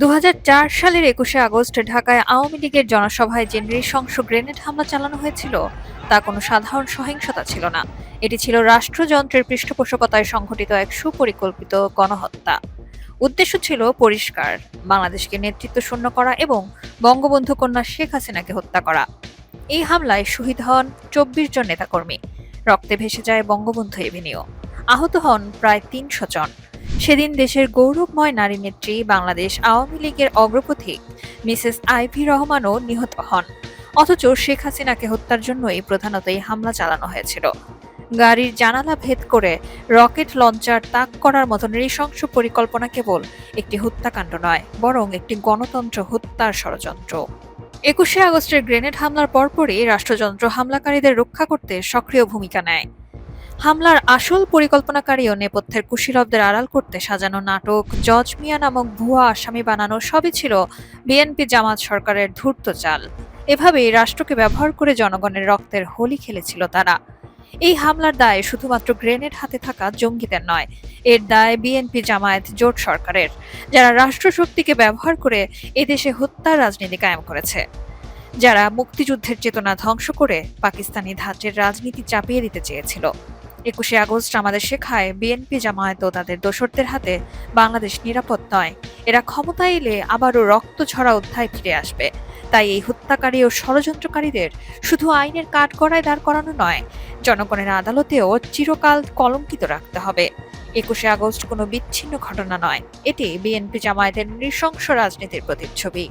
দু হাজার চার সালের একুশে আগস্ট ঢাকায় আওয়ামী লীগের জনসভায় যে নৃশংস গ্রেনেড হামলা চালানো হয়েছিল, তা কোনো সাধারণ সহিংসতা ছিল না। এটি ছিল রাষ্ট্রযন্ত্রের পৃষ্ঠপোষকতায় সংঘটিত এক সুপরিকল্পিত গণহত্যা। উদ্দেশ্য ছিল পরিষ্কার, বাংলাদেশকে নেতৃত্ব শূন্য করা এবং বঙ্গবন্ধু কন্যা শেখ হাসিনাকে হত্যা করা। এই হামলায় শহীদ হন চব্বিশ জন নেতাকর্মী। রক্তে ভেসে যায় বঙ্গবন্ধু এভিনিউ। আহত হন প্রায় তিনশো জন। সেদিন দেশের গৌরবময় নারী নেত্রী বাংলাদেশ আওয়ামী লীগের অগ্রপথিক মিসেস আইভি রহমানও নিহত হন। অথচ শেখ হাসিনাকে হত্যার জন্যই প্রধানত এই হামলা চালানো হয়েছিল। গাড়ির জানালা ভেদ করে রকেট লঞ্চার তাক করার মতো নৃশংস পরিকল্পনা কেবল একটি হত্যাকাণ্ড নয়, বরং একটি গণতন্ত্র হত্যার ষড়যন্ত্র। একুশে আগস্টের গ্রেনেড হামলার পরপরই রাষ্ট্রযন্ত্র হামলাকারীদের রক্ষা করতে সক্রিয় ভূমিকা নেয়। হামলার আসল পরিকল্পনাকারী ও নেপথ্যের কুশীলবদের আড়াল করতে সাজানো নাটক, জজ মিয়া নামক ভুয়া আসামি বানানো সবই ছিল বিএনপি জামাত সরকারের ধূর্ত চাল। এভাবেই রাষ্ট্রকে ব্যবহার করে জনগণের রক্তের হোলি খেলেছিল তারা। এই হামলার দায় শুধুমাত্র গ্রেনেড হাতে থাকা জঙ্গিদের নয়, এর দায় বিএনপি জামায়াত জোট সরকারের, যারা রাষ্ট্রশক্তিকে ব্যবহার করে এদেশে হত্যার রাজনীতি কায়েম করেছে। যারা মুক্তিযুদ্ধের চেতনা ধ্বংস করে পাকিস্তানি ধাঁচের রাজনীতি চাপিয়ে দিতে চেয়েছিল। একুশে আগস্ট আমাদের শেখায় বিএনপি জামায়াত ও তাদের দোসরদের হাতে বাংলাদেশ নিরাপদ নয়। এরা ক্ষমতায় এলে আবারও রক্ত ছড়া অধ্যায় ফিরে আসবে। তাই এই হত্যাকারী ও ষড়যন্ত্রকারীদের শুধু আইনের কাঠগড়ায় দাঁড় করানো নয়, জনগণের আদালতেও চিরকাল কলঙ্কিত রাখতে হবে। একুশে আগস্ট কোনো বিচ্ছিন্ন ঘটনা নয়। এটি বিএনপি জামায়াতের নৃশংস রাজনীতির প্রতিচ্ছবি।